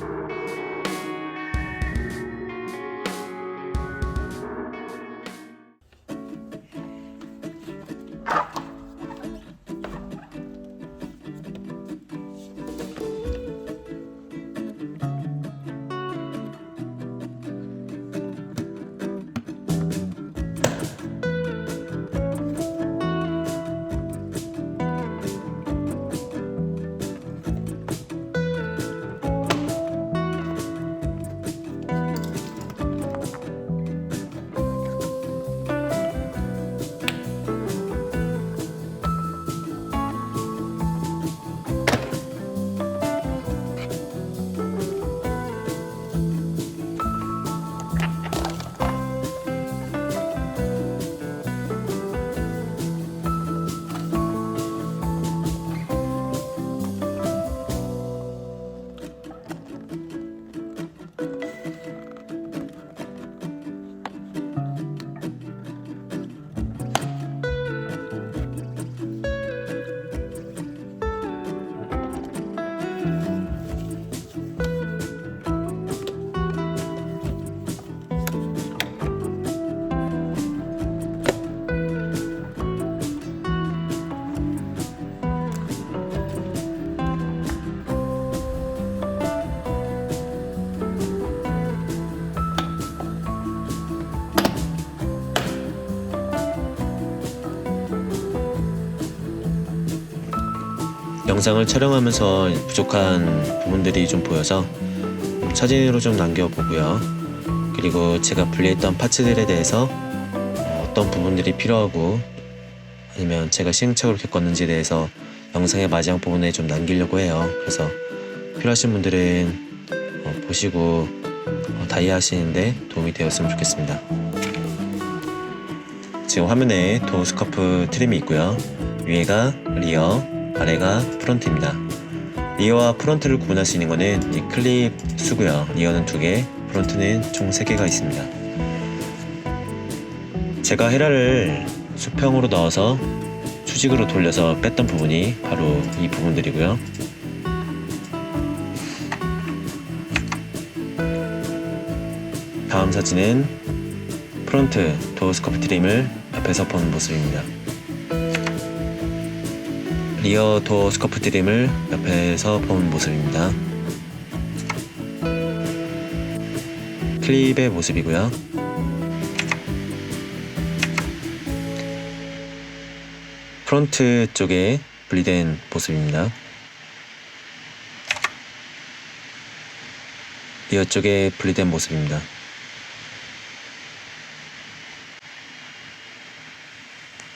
Música 영상을 촬영하면서 부족한 부분들이 좀 보여서 사진으로 좀 남겨보고요. 그리고 제가 분리했던 파츠들에 대해서 어떤 부분들이 필요하고 아니면 제가 시행착오를 겪었는지에 대해서 영상의 마지막 부분에 좀 남기려고 해요. 그래서 필요하신 분들은 어, 보시고 어, 다이아 하시는데 도움이 되었으면 좋겠습니다. 지금 화면에 도어 스커프 트림이 있고요. 위에가 리어, 아래가 프론트입니다. 리어와 프론트를 구분할 수 있는 거는 이 클립 수고요. 리어는 두 개, 프론트는 총세 개가 있습니다. 제가 헤라를 수평으로 넣어서 수직으로 돌려서 뺐던 부분이 바로 이 부분들이고요. 다음 사진은 프론트 도어 스커프 트림을 옆에서 보는 모습입니다. 리어 도어 스커프 트림을 옆에서 보는 모습입니다. 클립의 모습이고요. 프론트 쪽에 분리된 모습입니다. 리어 쪽에 분리된 모습입니다.